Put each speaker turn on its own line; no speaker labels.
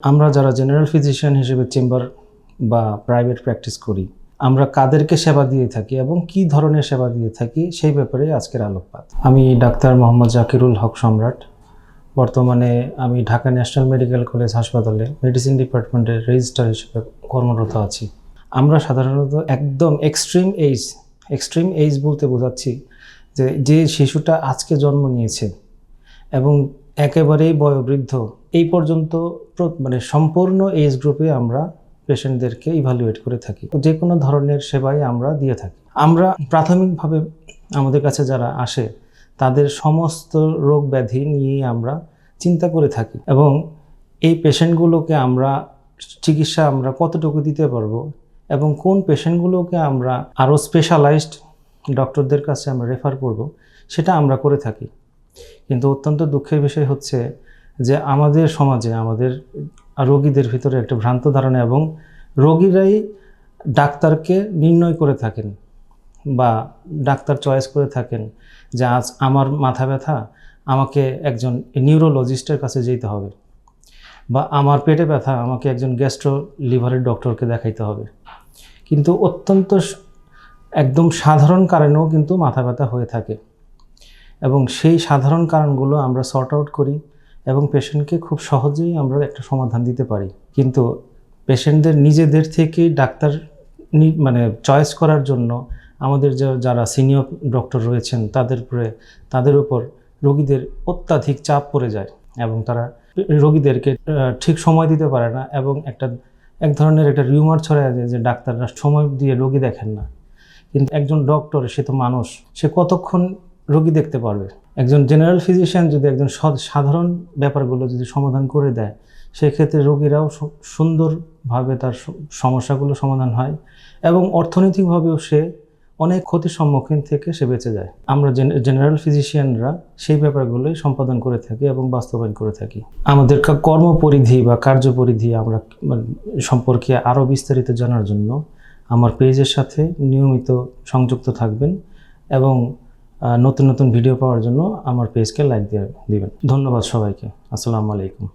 আমরা যারা general physician হিসেবে চেম্বার বা প্রাইভেট প্র্যাকটিস করি, আমরা কাদেরকে সেবা দিয়ে থাকি এবং কি ধরনের সেবা দিয়ে থাকি সেই ব্যাপারে আজকের আলোকপাত। আমি ডাক্তার মোহাম্মদ জাকিরুল হক সম্রাট। বর্তমানে আমি ঢাকা ন্যাশনাল মেডিকেল কলেজ হাসপাতালে মেডিসিন ডিপার্টমেন্টের রেজিস্ট্রার হিসেবে কর্মরত আছি। আমরা সাধারণত একদম এক্সট্রিম এইজ এক্সট্রিম এইজ বলতে বোঝাচ্ছি যে যে শিশুটা আজকে জন্ম নিয়েছে এবং একেবারেই বয়োবৃদ্ধ এই পর্যন্ত প্র- মানে সম্পূর্ণ এজ গ্রুপে আমরা পেশেন্টদেরকে ইভালুয়েট করে থাকি। যে কোনো ধরনের সেবাই আমরা দিয়ে থাকি। আমরা প্রাথমিকভাবে আমাদের কাছে যারা আসে, তাদের সমস্ত রোগ ব্যাধি নিয়ে আমরা চিন্তা করে থাকি এবং এই পেশেন্টগুলোকে আমরা চিকিৎসা আমরা কতটুকু দিতে পারব এবং কোন পেশেন্টগুলোকে আমরা আরও স্পেশালাইজড ডক্টরদের কাছে আমরা রেফার করব, সেটা আমরা করে থাকি। কিন্তু অত্যন্ত দুঃখের বিষয় হচ্ছে যে আমাদের সমাজে, আমাদের রোগীদের ভিতরে একটা ভ্রান্ত ধারণা এবং রোগীরাই ডাক্তারকে নির্ণয় করে থাকেন বা ডাক্তার চয়েস করে থাকেন যে আজ আমার মাথা ব্যথা, আমাকে একজন নিউরোলজিস্টের কাছে যেতে হবে বা আমার পেটে ব্যথা, আমাকে একজন গ্যাস্ট্রো লিভারের ডক্টরকে দেখাইতে হবে। কিন্তু অত্যন্ত একদম সাধারণ কারণেও কিন্তু মাথা ব্যথা হয়ে থাকে এবং সেই সাধারণ কারণগুলো আমরা সর্ট আউট করি। এবং পেশেন্টকে খুব সহজেই আমরা একটা সমাধান দিতে পারি। কিন্তু পেশেন্টদের নিজেদের থেকে ডাক্তার মানে চয়েস করার জন্য আমাদের যারা সিনিয়র ডক্টর রয়েছেন, তাদের উপরে, তাদের উপর রোগীদের অত্যাধিক চাপ পড়ে যায় এবং তারা রোগীদেরকে ঠিক সময় দিতে পারে না এবং একটা, এক ধরনের একটা রিউমার ছড়ায় যায় যে ডাক্তাররা সময় দিয়ে রোগী দেখেন না। কিন্তু একজন ডক্টর সে তো মানুষ, সে কতক্ষণ রোগী দেখতে পারবে। একজন জেনারেল ফিজিশিয়ান যদি একজন সাধারণ ব্যাপারগুলো যদি সমাধান করে দেয়, সেক্ষেত্রে রোগীরাও সুন্দরভাবে তার সমস্যাগুলো সমাধান হয় এবং অর্থনৈতিকভাবেও সে অনেক ক্ষতির সম্মুখীন থেকে সে বেঁচে যায়। আমরা জেনারেল ফিজিশিয়ানরা সেই ব্যাপারগুলোই সম্পাদন করে থাকি এবং বাস্তবায়ন করে থাকি। আমাদের কর্মপরিধি বা কার্যপরিধি আমরা মানে সম্পর্কে আরও বিস্তারিত জানার জন্য আমার পেজের সাথে নিয়মিত সংযুক্ত থাকবেন এবং নতুন নতুন ভিডিও পাওয়ার জন্য আমার পেজকে লাইক দিয়ে দিবেন। ধন্যবাদ সবাইকে। আসসালামু আলাইকুম।